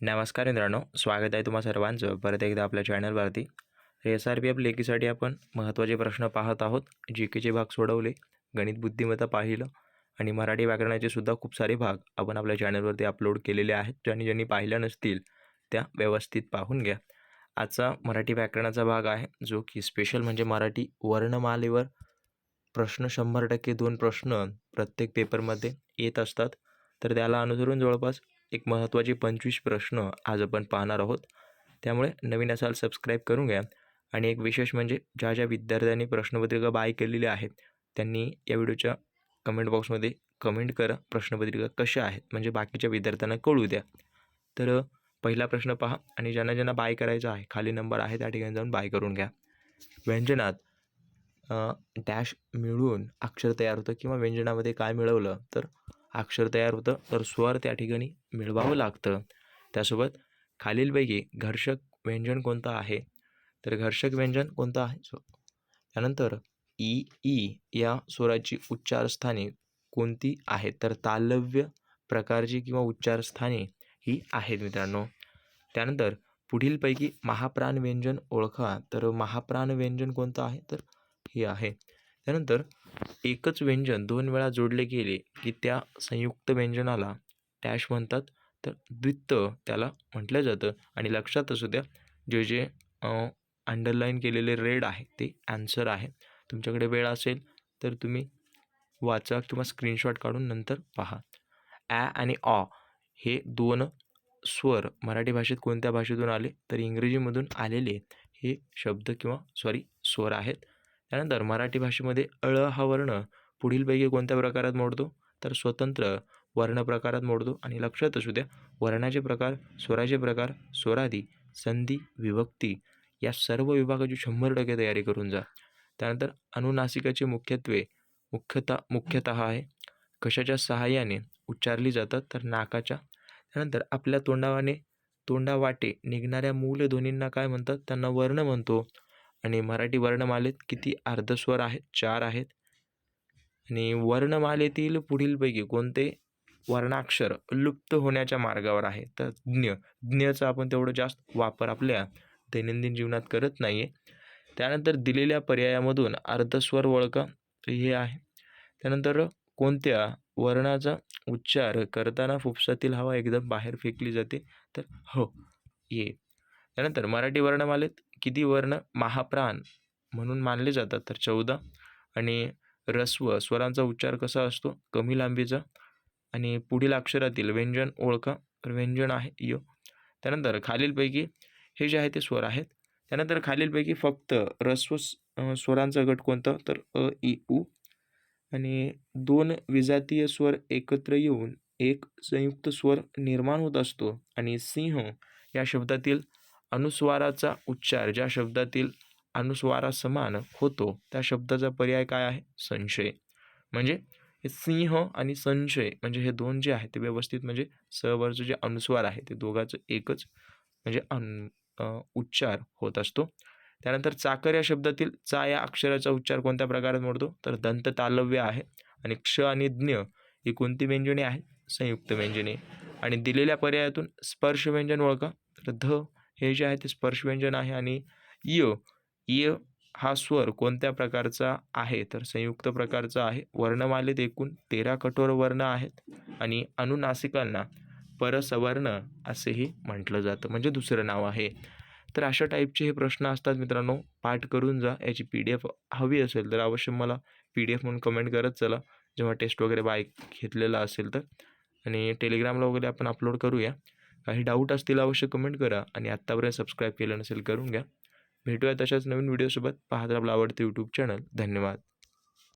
नमस्कार मित्रांनो स्वागत आहे तुम्हा सर्वांचं परत एकदा आपल्या चॅनलवरती. एस आर पी एफ लेखीसाठी आपण महत्त्वाचे प्रश्न पाहत आहोत. जी केचे भाग सोडवले गणित बुद्धिमत्ता पाहिलं आणि मराठी व्याकरणाचे सुद्धा खूप सारे भाग आपण आपल्या चॅनलवरती अपलोड केलेले आहेत. ज्यांनी ज्यांनी पाहिल्या नसतील त्या व्यवस्थित पाहून घ्या. आजचा मराठी व्याकरणाचा भाग आहे जो की स्पेशल म्हणजे मराठी वर्णमालेवर प्रश्न शंभर टक्के दोन प्रश्न प्रत्येक पेपरमध्ये येत असतात. तर त्याला अनुसरून जवळपास एक महत्त्वाचे पंचवीस प्रश्न आज आपण पाहणार आहोत. त्यामुळे नवीन असाल सबस्क्राईब करून घ्या. आणि एक विशेष म्हणजे ज्या ज्या विद्यार्थ्यांनी प्रश्नपत्रिका बाय केलेली आहेत त्यांनी या व्हिडिओच्या कमेंट बॉक्समध्ये कमेंट करा प्रश्नपत्रिका कशा आहेत म्हणजे बाकीच्या विद्यार्थ्यांना कळू द्या. तर पहिला प्रश्न पहा आणि ज्यांना ज्यांना बाय करायचा आहे खाली नंबर आहे त्या ठिकाणी जाऊन बाय करून घ्या. व्यंजनात डॅश मिळून अक्षर तयार होतं किंवा व्यंजनामध्ये काय मिळवलं तर अक्षर तयार होतं तर स्वर त्या ठिकाणी मिळवावं लागतं. त्यासोबत खालीलपैकी घर्षक व्यंजन कोणतं आहे? तर घर्षक व्यंजन कोणतं आहे? सो त्यानंतर ई ई या स्वराची उच्चारस्थाने कोणती आहेत? तर तालव्य प्रकारची किंवा उच्चारस्थाने ही आहेत मित्रांनो. त्यानंतर पुढीलपैकी महाप्राण व्यंजन ओळखा. तर महाप्राण व्यंजन कोणतं आहे? तर हे आहे. त्यानंतर एकच व्यंजन दोन वेळा जोडले गेले की त्या संयुक्त व्यंजनाला टॅश म्हणतात. तर द्वित्त त्याला म्हटलं जातं. आणि लक्षात असू द्या जे जे अंडरलाईन केलेले रेड आहे ते ॲन्सर आहे. तुमच्याकडे वेळ असेल तर तुम्ही वाचा किंवा स्क्रीनशॉट काढून नंतर पहा. ॲ आणि ऑ हे दोन स्वर मराठी भाषेत कोणत्या भाषेतून आले? तर इंग्रजीमधून आलेले हे शब्द किंवा सॉरी स्वर आहेत. त्यानंतर मराठी भाषेमध्ये अळ हा वर्ण पुढीलपैकी कोणत्या प्रकारात मोडतो? तर स्वतंत्र वर्ण प्रकारात मोडतो. आणि लक्षात असू द्या वर्णाचे प्रकार स्वराचे प्रकार स्वरादी संधी विभक्ती या सर्व विभागाची शंभर टक्के तयारी करून जा. त्यानंतर अनुनासिकाचे मुख्यत्वे मुख्यतः मुख्यतः आहे. कशाच्या सहाय्याने उच्चारली जातात? तर नाकाच्या. त्यानंतर आपल्या तोंडावाने तोंडावाटे निघणाऱ्या मूलध्वनींना काय म्हणतात? त्यांना वर्ण म्हणतो. आणि मराठी वर्णमालेत किती अर्धस्वर आहेत चार आहेत. आणि वर्णमालेतील पुढीलपैकी कोणते वर्णाक्षर लुप्त होण्याच्या मार्गावर आहे तर ज्ञ ज्ञचा आपण तेवढं जास्त वापर आपल्या दैनंदिन जीवनात करत नाही आहे त्यानंतर दिलेल्या पर्यायामधून अर्धस्वर ओळखा हे आहे. त्यानंतर कोणत्या वर्णाचा उच्चार करताना फुफ्सातील हवा एकदम बाहेर फेकली जाते? तर हो ये. त्यानंतर मराठी वर्णमालेत किती वर्ण महाप्राण म्हणून मानले जातात? तर चौदा. आणि रस्व स्वरांचा उच्चार कसा असतो? कमी लांबीचा. आणि पुढील अक्षरातील व्यंजन ओळखा. तर व्यंजन आहे यो. त्यानंतर खालीलपैकी हे जे आहे ते स्वर आहेत. त्यानंतर खालीलपैकी फक्त रस्व स्वरांचा गट कोणता? तर अ इ उ. आणि दोन विजातीय स्वर एकत्र येऊन एक संयुक्त स्वर निर्माण होत असतो. आणि सिंह या शब्दातील अनुस्वाराचा उच्चार ज्या शब्दातील अनुस्वारासमान होतो त्या शब्दाचा पर्याय काय आहे? संशय. म्हणजे हे सिंह आणि संशय म्हणजे हे दोन जे आहे ते व्यवस्थित म्हणजे सहवरचं जे अनुस्वार आहे ते दोघांचं एकच म्हणजे अन उच्चार होत असतो. त्यानंतर चाकर या शब्दातील चा या अक्षराचा उच्चार कोणत्या प्रकारात मोडतो? तर दंत तालव्य आहे आणि क्ष आणि ज्ञ ही कोणती व्यंजने आहेत? संयुक्त व्यंजने. आणि दिलेल्या पर्यायातून स्पर्श व्यंजन ओळखा. तर ध हे जे आहे ते स्पर्श व्यंजन आहे आणि य य हा स्वर कोणत्या प्रकारचा आहे? तर संयुक्त प्रकारचा आहे. वर्णमालेत एकूण तेरा कठोर वर्ण आहेत आणि अनुनासिकांना परसवर्ण असेही म्हटलं जातं. म्हणजे दुसरं नाव आहे. तर अशा टाईपचे हे प्रश्न असतात मित्रांनो. पाठ करून जा. याची पी डी एफ हवी असेल तर अवश्य मला पी डी एफ म्हणून कमेंट करत चला. जेव्हा टेस्ट वगैरे बाईक घेतलेला असेल तर. आणि टेलिग्रामला वगैरे आपण अपलोड करूया. काही डाऊट असतील अवश्य कमेंट करा आणि आत्तापर्यंत सबस्क्राईब केलं नसेल करून घ्या. भेटूया तशाच नवीन व्हिडिओसोबत पाहत आपलं आवडतं यूट्यूब चॅनल धन्यवाद.